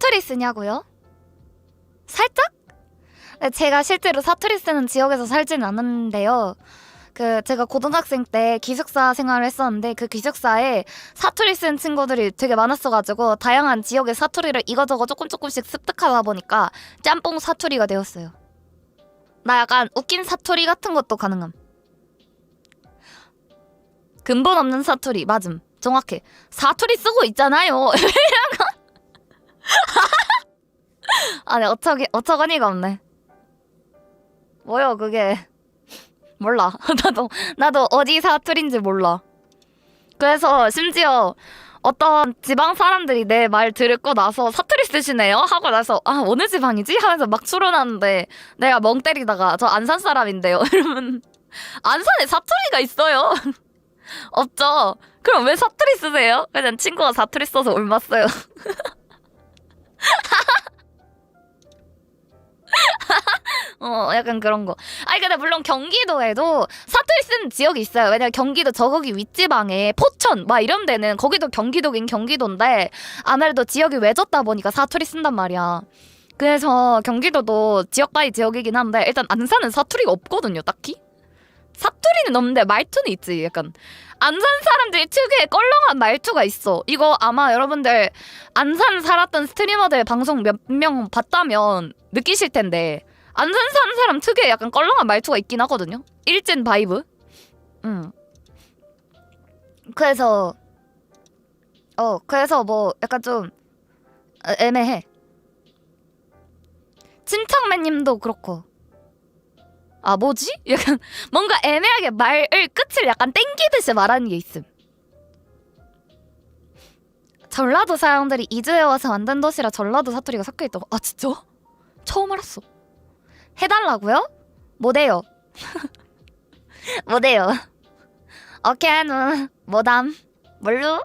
사투리 쓰냐고요? 살짝? 네, 제가 실제로 사투리 쓰는 지역에서 살지는 않았는데요. 그 제가 고등학생 때 기숙사 생활을 했었는데 그 기숙사에 사투리 쓰는 친구들이 되게 많았어가지고 다양한 지역의 사투리를 이거저거 조금 조금씩 습득하다 보니까 짬뽕 사투리가 되었어요. 나 약간 웃긴 사투리 같은 것도 가능함. 근본 없는 사투리 맞음. 정확해. 사투리 쓰고 있잖아요. 아니 어처기 어처구니가 없네. 뭐요 그게? 몰라. 나도 나도 어디 사투리인지 몰라. 그래서 심지어 어떤 지방 사람들이 내 말 들고 나서 사투리 쓰시네요 하고 나서 아 어느 지방이지 하면서 막 추론하는데 내가 멍 때리다가 저 안산 사람인데요 이러면 안산에 사투리가 있어요 없죠 그럼 왜 사투리 쓰세요 그냥 친구가 사투리 써서 옮았어요 어 약간 그런 거. 아니 근데 물론 경기도에도 사투리 쓰는 지역이 있어요. 왜냐면 경기도 저거기 윗지방에 포천 막 이런 데는 거기도 경기도긴 경기도인데 아무래도 지역이 외졌다 보니까 사투리 쓴단 말이야. 그래서 경기도도 지역 바이 지역이긴 한데 일단 안산은 사투리가 없거든요 딱히. 사투리는 없는데 말투는 있지 약간. 안산 사람들이 특유의 껄렁한 말투가 있어. 이거 아마 여러분들 안산 살았던 스트리머들 방송 몇 명 봤다면 느끼실 텐데 안 산 사는 사람 특유의 약간 껄렁한 말투가 있긴 하거든요. 일진 바이브. 음. 그래서 어 그래서 뭐 약간 좀 어, 애매해. 침착맨님도 그렇고. 아 뭐지? 약간 뭔가 애매하게 말을 끝을 약간 땡기듯이 말하는 게 있음. 전라도 사람들이 이주해 와서 만든 도시라 전라도 사투리가 섞여 있다고. 아 진짜? 처음 알았어. 해달라고요? 못해요. 못해요. 오케이는 못함. 뭘로?